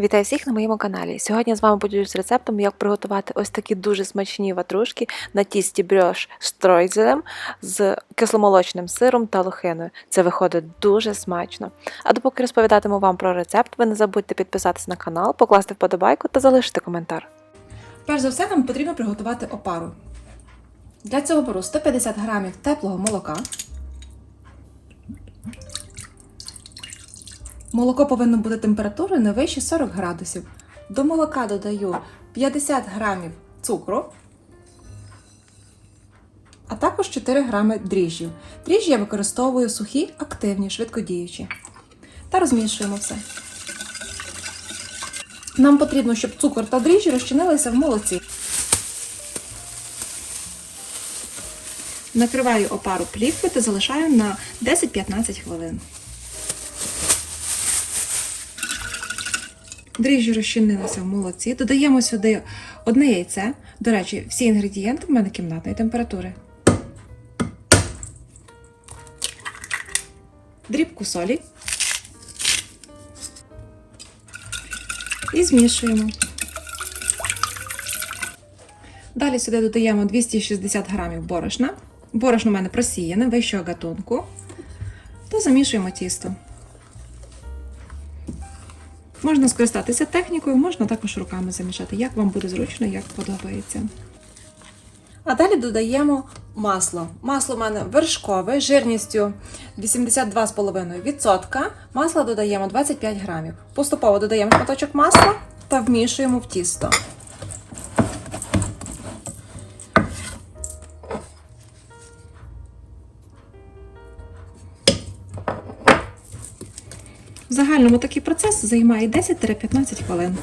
Вітаю всіх на моєму каналі. Сьогодні з вами поділюсь рецептом, як приготувати ось такі дуже смачні ватрушки на тісті брьош з тройзелем, з кисломолочним сиром та лохиною. Це виходить дуже смачно. А допоки розповідатиму вам про рецепт, ви не забудьте підписатися на канал, покласти вподобайку та залишити коментар. Перш за все, нам потрібно приготувати опару. Для цього беру 150 грамів теплого молока. Молоко повинно бути температурою не вище 40 градусів. До молока додаю 50 грамів цукру, а також 4 грами дріжджів. Дріжджі я використовую сухі, активні, швидкодіючі. Та розмішуємо все. Нам потрібно, щоб цукор та дріжджі розчинилися в молоці. Накриваю опару плівкою та залишаю на 10-15 хвилин. Дріжджі розчинилися в молоці. Додаємо сюди одне яйце. До речі, всі інгредієнти в мене кімнатної температури. Дрібку солі. І змішуємо. Далі сюди додаємо 260 грамів борошна. Борошно у мене просіяне, вищого гатунку. Та замішуємо тісто. Можна скористатися технікою, можна також руками замішати, як вам буде зручно, як подобається. А далі додаємо масло. Масло у мене вершкове, жирністю 82,5%. Масло додаємо 25 грамів. Поступово додаємо шматочок масла та вмішуємо в тісто. Загальному такий процес займає 10-15 хвилин.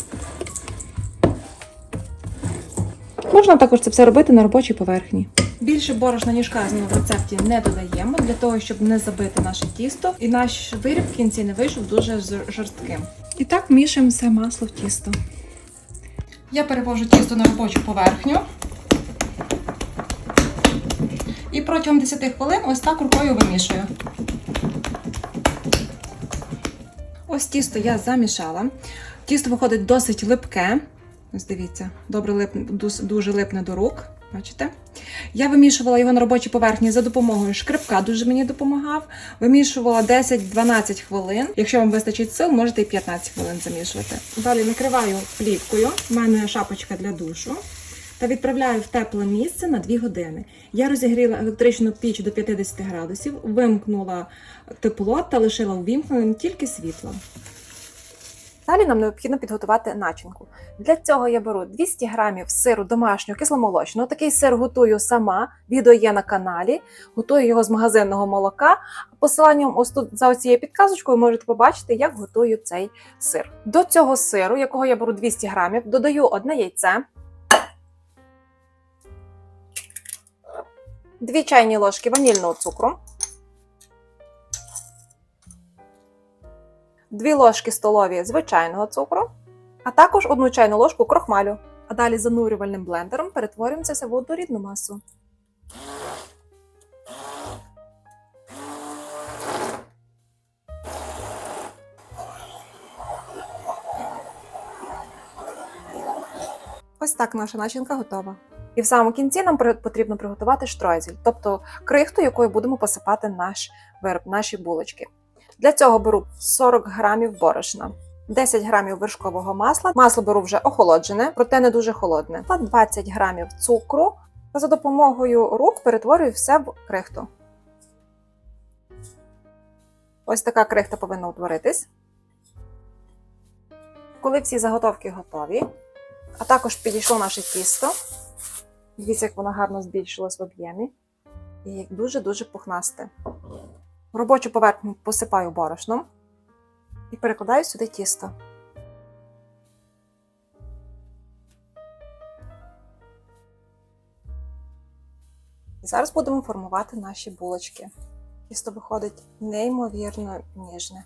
Можна також це все робити на робочій поверхні. Більше борошна, ніж казано в рецепті, не додаємо для того, щоб не забити наше тісто, і наш виріб в кінці не вийшов дуже жорстким. І так вмішуємо все масло в тісто. Я перевожу тісто на робочу поверхню. І протягом 10 хвилин ось так рукою вимішую. Ось тісто я замішала. Тісто виходить досить липке. Ось дивіться, добре липне, дуже липне до рук. Бачите? Я вимішувала його на робочій поверхні за допомогою шкребка, дуже мені допомагав. Вимішувала 10-12 хвилин. Якщо вам вистачить сил, можете і 15 хвилин замішувати. Далі накриваю плівкою. У мене шапочка для душу. Та відправляю в тепле місце на 2 години. Я розігріла електричну піч до 50 градусів, вимкнула тепло та лишила увімкненим тільки світло. Далі нам необхідно підготувати начинку. Для цього я беру 200 грамів сиру домашнього кисломолочного. Такий сир готую сама. Відео є на каналі. Готую його з магазинного молока. Посиланням ось тут за цією підказочкою можете побачити, як готую цей сир. До цього сиру, якого я беру 200 грамів, додаю одне яйце, 2 чайні ложки ванільного цукру, 2 ложки столові звичайного цукру, а також 1 чайну ложку крохмалю. А далі занурювальним блендером перетворюємо це в однорідну масу. Ось так наша начинка готова. І в самому кінці нам потрібно приготувати штройзель, тобто крихту, якою будемо посипати наш вироб, наші булочки. Для цього беру 40 грамів борошна, 10 грамів вершкового масла. Масло беру вже охолоджене, проте не дуже холодне, та 20 грамів цукру. Та за допомогою рук перетворюю все в крихту. Ось така крихта повинна утворитись. Коли всі заготовки готові, а також підійшло наше тісто. Дивіться, як воно гарно збільшилось в об'ємі. І дуже-дуже пухнасте. Робочу поверхню посипаю борошном і перекладаю сюди тісто. І зараз будемо формувати наші булочки. Тісто виходить неймовірно ніжне.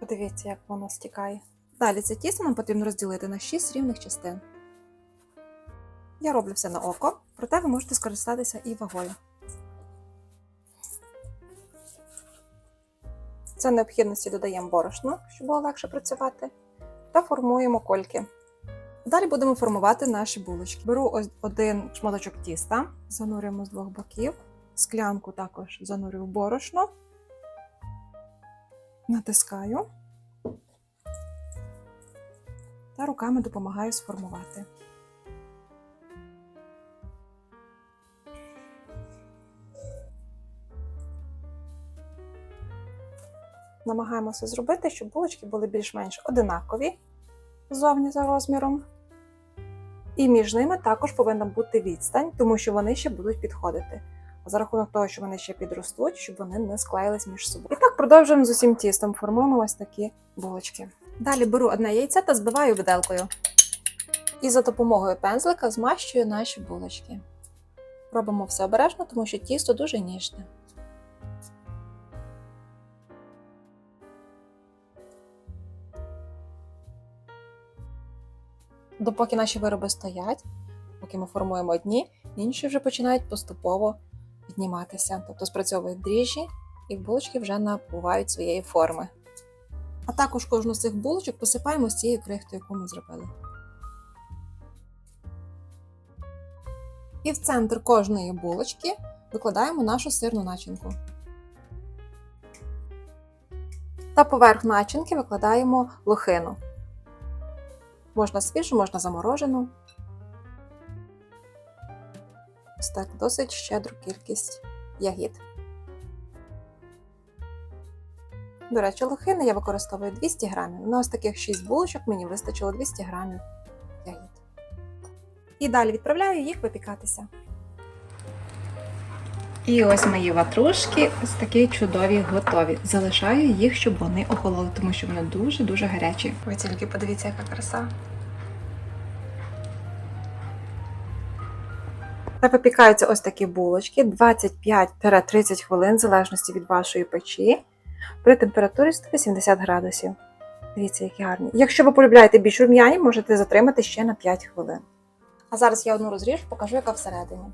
Подивіться, як воно стікає. Далі це тісто нам потрібно розділити на 6 рівних частин. Я роблю все на око, проте ви можете скористатися і вагою. Це необхідності додаємо борошно, щоб було легше працювати, та формуємо кольки. Далі будемо формувати наші булочки. Беру ось один шматочок тіста, занурюємо з двох боків, склянку також занурюю в борошно, натискаю та руками допомагаю сформувати. Намагаємося зробити, щоб булочки були більш-менш одинакові зовні за розміром. І між ними також повинна бути відстань, тому що вони ще будуть підходити. За рахунок того, що вони ще підростуть, щоб вони не склеїлись між собою. І так продовжуємо з усім тістом. Формуємо ось такі булочки. Далі беру одне яйце та збиваю виделкою. І за допомогою пензлика змащую наші булочки. Робимо все обережно, тому що тісто дуже ніжне. Допоки наші вироби стоять, поки ми формуємо одні, інші вже починають поступово підніматися. Тобто спрацьовують дріжджі, і булочки вже набувають своєї форми. А також кожну з цих булочок посипаємо з цією крихтою, яку ми зробили. І в центр кожної булочки викладаємо нашу сирну начинку. Та поверх начинки викладаємо лохину. Можна свіжу, можна заморожену. Ось так, досить щедру кількість ягід. До речі, лохини я використовую 200 грамів. На ось таких 6 булочок мені вистачило 200 грамів ягід. І далі відправляю їх випікатися. І ось мої ватрушки, ось такі чудові, готові. Залишаю їх, щоб вони охололи, тому що вони дуже-дуже гарячі. Ви тільки подивіться, яка краса. Та випікаються ось такі булочки 25-30 хвилин, в залежності від вашої печі, при температурі 180 градусів. Дивіться, які гарні. Якщо ви полюбляєте більш рум'яні, можете затримати ще на 5 хвилин. А зараз я одну розріжу, покажу, яка всередині.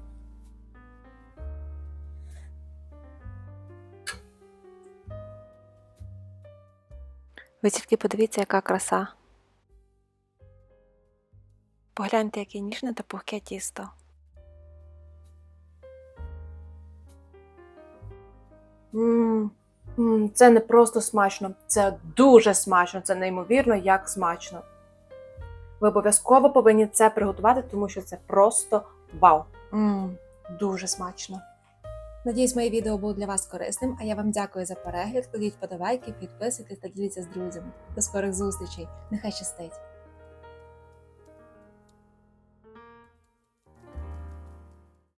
Ви тільки подивіться, яка краса. Погляньте, яке ніжне та пухке тісто. Мм, м, це не просто смачно, це дуже смачно, це неймовірно як смачно. Ви обов'язково повинні це приготувати, тому що це просто вау. Мм, дуже смачно. Надіюсь, моє відео було для вас корисним, а я вам дякую за перегляд. Кладіть подавайки, підписуйтесь та діліться з друзями. До скорих зустрічей. Нехай щастить!